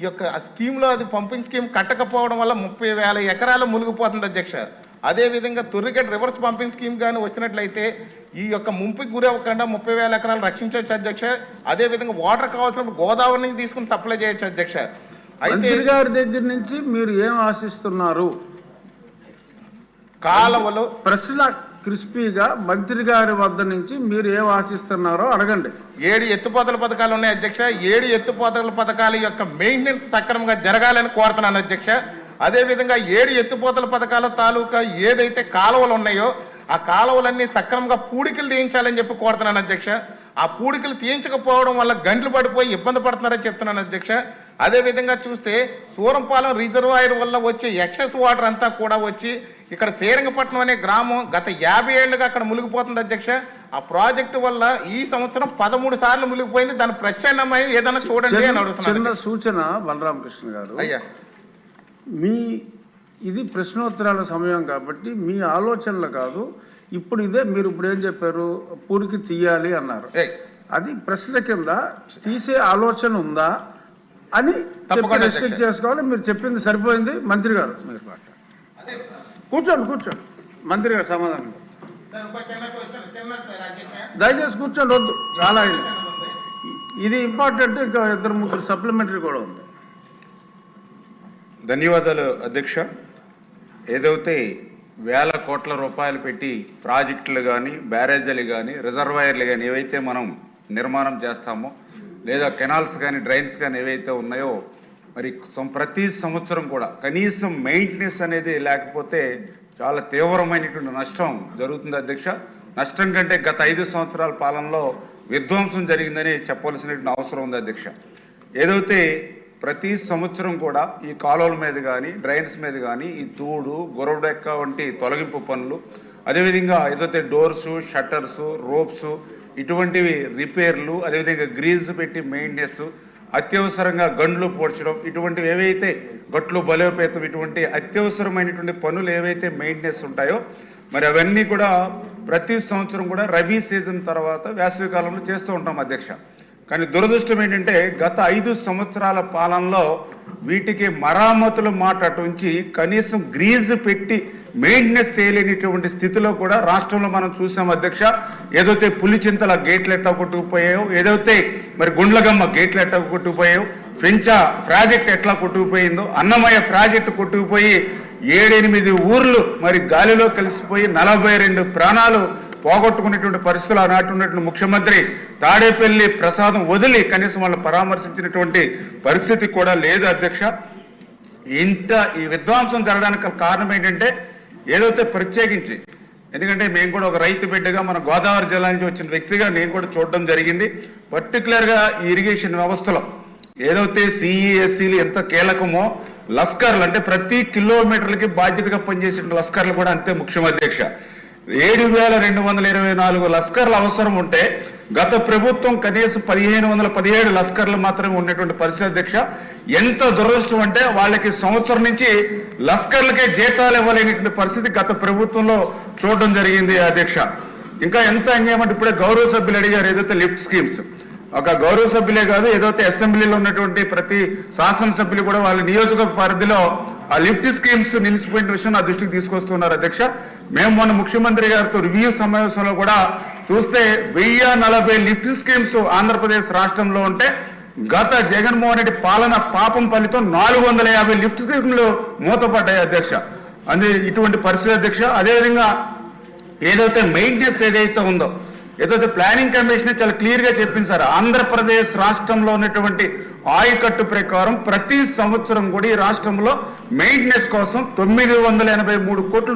ఈ యొక్క స్కీమ్లో అది పంపింగ్ స్కీమ్ కట్టకపోవడం వల్ల ముప్పై వేల ఎకరాలు మునిగిపోతుంది అధ్యక్ష. అదేవిధంగా తుర్రిగడ్ రివర్స్ పంపింగ్ స్కీమ్ కానీ వచ్చినట్లయితే ఈ యొక్క ముంపుకి గురి అవ్వకుండా ముప్పై వేల ఎకరాలు రక్షించవచ్చు అధ్యక్ష. అదేవిధంగా వాటర్ కావాల్సినప్పుడు గోదావరి నుంచి తీసుకుని సప్లై చేయొచ్చు అధ్యక్ష. అయితే గారి దగ్గర నుంచి మీరు ఏం ఆశిస్తున్నారు? కాలువలు ప్రశ్న క్రిస్పీగా మంత్రి గారి వద్ద నుంచి మీరు ఏం ఆశిస్తున్నారో అడగండి. ఏడు ఎత్తుపోతల పథకాలు ఉన్నాయి అధ్యక్ష. ఏడు ఎత్తుపోతల పథకాల యొక్క మెయింటెనెన్స్ సక్రమంగా జరగాలని కోరుతున్నాను అధ్యక్ష. అదేవిధంగా ఏడు ఎత్తుపోతల పథకాల తాలూకా ఏదైతే కాలువలు ఉన్నాయో ఆ కాలువలన్నీ సక్రమంగా పూడికలు తీయించాలని చెప్పి కోరుతున్నాను అధ్యక్ష. ఆ పూడికలు తీయించకపోవడం వల్ల గంటలు పడిపోయి ఇబ్బంది పడుతున్నారని చెప్తున్నాను అధ్యక్ష. అదేవిధంగా చూస్తే సూరంపాలెం రిజర్వాయర్ వల్ల వచ్చే ఎక్సెస్ వాటర్ అంతా కూడా వచ్చి ఇక్కడ శ్రీరంగపట్నం అనే గ్రామం గత యాభై ఏళ్ళుగా అక్కడ మునిగిపోతుంది అధ్యక్ష. ఆ ప్రాజెక్టు వల్ల ఈ సంవత్సరం పదమూడు సార్లు మునిగిపోయింది. దాని ప్రత్యామ్నాయం ఏదైనా చూడండి అని చిన్న సూచన బలరామకృష్ణ గారు. అయ్యా. మీ ఇది ప్రశ్నోత్తరాల సమయం కాబట్టి మీ ఆలోచనలు కాదు. ఇప్పుడు ఇదే మీరు ఇప్పుడు ఏం చెప్పారు? పూరికి తీయాలి అన్నారు. అది ప్రశ్న కింద తీసే ఆలోచన ఉందా? అని రెస్ట్రిక్ట్. చేసుకోవాలి. మీరు చెప్పింది సరిపోయింది. మంత్రి గారు. మీరు కూర్చోండి కూర్చోండి. మంత్రి గారు సమాధానం. దయచేసి కూర్చోండి వద్దు. చాలా అయింది ఇది ఇంపార్టెంట్ ఇంకా ఇద్దరు ముగ్గురు సప్లిమెంటరీ కూడా ఉంది. ధన్యవాదాలు అధ్యక్ష. ఏదైతే వేల కోట్ల రూపాయలు పెట్టి ప్రాజెక్టులు కానీ బ్యారేజీలు కానీ రిజర్వాయర్లు కానీ ఏవైతే మనం నిర్మాణం చేస్తామో లేదా కెనాల్స్ కానీ డ్రైన్స్ కానీ ఏవైతే ఉన్నాయో మరి ప్రతి సంవత్సరం కూడా కనీసం మెయింటెనెన్స్ అనేది లేకపోతే చాలా తీవ్రమైనటువంటి నష్టం జరుగుతుంది అధ్యక్ష. నష్టం కంటే గత ఐదు సంవత్సరాల పాలనలో విధ్వంసం జరిగిందని చెప్పవలసినటువంటి అవసరం ఉంది అధ్యక్ష. ఏదైతే ప్రతి సంవత్సరం కూడా ఈ కాలువల మీద కానీ డ్రైన్స్ మీద కానీ ఈ తూడు గొరవడెక్క వంటి తొలగింపు పనులు అదేవిధంగా ఏదైతే డోర్సు షట్టర్సు రోప్స్ ఇటువంటివి రిపేర్లు అదేవిధంగా గ్రీజ్ పెట్టి మెయింటెనెన్స్ అత్యవసరంగా గండ్లు పోడ్చడం ఇటువంటివి ఏవైతే గట్లు బలోపేతం ఇటువంటి అత్యవసరమైనటువంటి పనులు ఏవైతే మెయింటెనెన్స్ ఉంటాయో మరి అవన్నీ కూడా ప్రతి సంవత్సరం కూడా రబీ సీజన్ తర్వాత వేసవి కాలంలో చేస్తూ ఉంటాం అధ్యక్ష. కానీ దురదృష్టం ఏంటంటే గత ఐదు సంవత్సరాల పాలనలో వీటికి మరామతులు మాట కనీసం గ్రీజ్ పెట్టి మెయింటెనెన్స్ చేయలేనిటువంటి స్థితిలో కూడా రాష్ట్రంలో మనం చూసాం అధ్యక్ష. ఏదైతే పులిచింతల గేట్లు ఎట్లా కొట్టుకుపోయాయో ఏదైతే మరి గుండ్లగమ్మ గేట్లు ఎట్లా కొట్టుకుపోయాయో ఫెంచా ప్రాజెక్ట్ ఎట్లా కొట్టుకుపోయిందో అన్నమయ్య ప్రాజెక్టు కొట్టుకుపోయి ఏడెనిమిది ఊర్లు మరి గాలిలో కలిసిపోయి నలభై రెండు ప్రాణాలు పోగొట్టుకునేటువంటి పరిస్థితులు ఆనాటి ఉన్నటువంటి ముఖ్యమంత్రి తాడేపల్లి ప్రసాదం వదిలి కనీసం వాళ్ళు పరామర్శించినటువంటి పరిస్థితి కూడా లేదు అధ్యక్ష. ఇంత ఈ విధ్వంసం జరగడానికి కారణం ఏంటంటే ఏదైతే ప్రత్యేకించి ఎందుకంటే మేము కూడా ఒక రైతు బిడ్డగా మన గోదావరి జిల్లా నుంచి వచ్చిన వ్యక్తిగా నేను కూడా చూడడం జరిగింది. పర్టికులర్గా ఈ ఇరిగేషన్ వ్యవస్థలో ఏదైతే సిఈఎస్సీలు ఎంత కీలకమో లస్కర్లు అంటే ప్రతి కిలోమీటర్లకి బాధ్యతగా పనిచేసిన లస్కర్లు కూడా అంతే ముఖ్యం అధ్యక్ష. ఏడు వేల రెండు వందల ఇరవై నాలుగు లస్కర్ల అవసరం ఉంటే గత ప్రభుత్వం కనీసం పదిహేను వందల పదిహేడు లస్కర్లు మాత్రమే ఉన్నటువంటి పరిస్థితి అధ్యక్ష. ఎంత దురదృష్టం అంటే వాళ్ళకి సంవత్సరం నుంచి లస్కర్లకే జీతాలు ఇవ్వలేనటువంటి పరిస్థితి గత ప్రభుత్వంలో చూడడం జరిగింది అధ్యక్ష. ఇంకా ఎంత అన్యాయం అంటే ఇప్పుడే గౌరవ సభ్యులు అడిగారు ఏదైతే లిఫ్ట్ స్కీమ్స్. ఒక గౌరవ సభ్యులే కాదు ఏదైతే అసెంబ్లీలో ఉన్నటువంటి ప్రతి శాసనసభ్యులు కూడా వాళ్ళ నియోజక పరిధిలో ఆ లిఫ్ట్ స్కీమ్స్ నిలిచిపోయిన విషయం నా దృష్టికి తీసుకొస్తున్నారు అధ్యక్ష. మేము మొన్న ముఖ్యమంత్రి గారితో రివ్యూ సమావేశంలో కూడా చూస్తే వెయ్యి నలభై లిఫ్ట్ స్కీమ్స్ ఆంధ్రప్రదేశ్ రాష్ట్రంలో ఉంటే గత జగన్మోహన్ రెడ్డి పాలన పాపం ఫలితం నాలుగు వందల యాభై లిఫ్ట్ స్కీమ్లు మూతపడ్డాయి అధ్యక్ష. అందు ఇటువంటి పరిస్థితి అధ్యక్ష. అదేవిధంగా ఏదైతే మెయింటెనెన్స్ ఏదైతే ఉందో ఏదైతే ప్లానింగ్ కమిషన్ చాలా క్లియర్గా చెప్పింది సార్ ఆంధ్రప్రదేశ్ రాష్ట్రంలో ఉన్నటువంటి ఆయకట్టు ప్రకారం ప్రతి సంవత్సరం కూడా ఈ రాష్ట్రంలో మెయింటెనెన్స్ కోసం తొమ్మిది వందల ఎనభై మూడు కోట్లు